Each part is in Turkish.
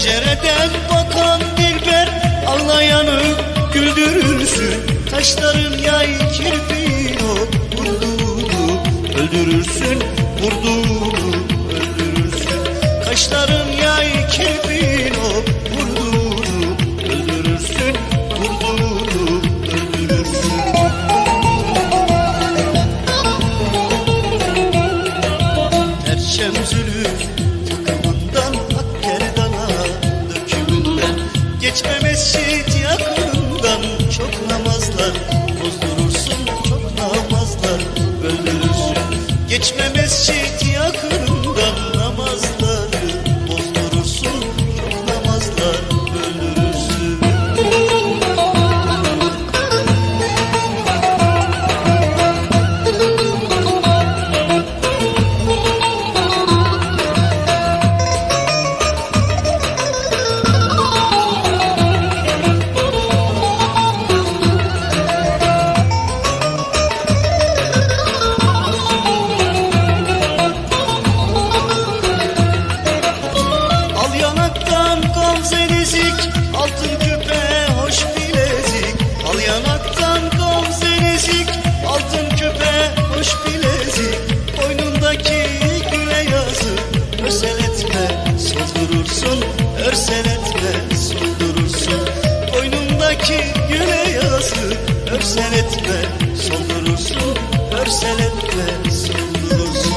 Pencereden bakan dilber Ağlayanı güldürürsün. Kaşların yay kirpiğin o Vurduğunu öldürürsün Vurduğunu öldürürsün. Kaşların yay kirpiğin o Vurduğunu öldürürsün Vurduğunu öldürürsün. Perçem zülüf çok küpe hoş bilezik Boynundaki güle yazı Örsel etme soldurursun Örsel etme soldurursun Boynundaki güle yazı Örsel etme soldurursun Örsel etme soldurursun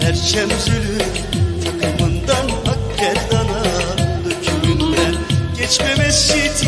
Perçem zülüf takımından hak gerdana dökümünden Geçme mescit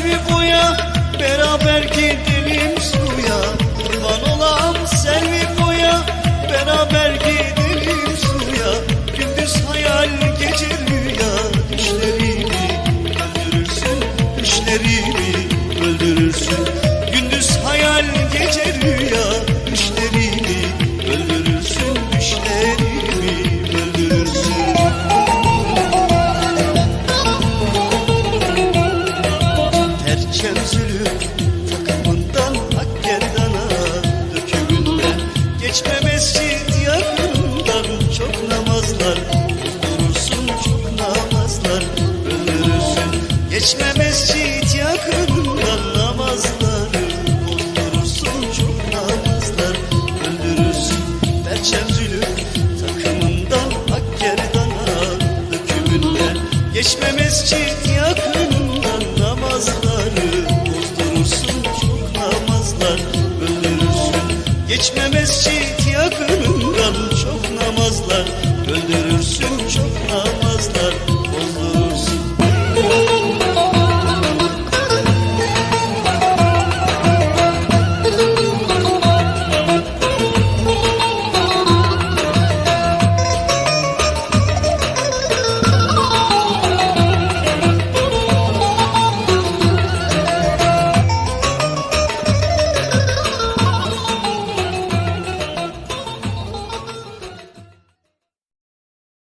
selvi boya Beraber gidelim suya. Kurban olan selvi boya Beraber gidelim Geçme mescit yakından çok namazlar Bozdurursun çok namazlar öldürürsün Geçme mescit yakından namazları çok namazlar öldürürsün Perçem zülüf takımından hak gerdana dökümünden Geçme Geçme mescit yakınından çok namazlar.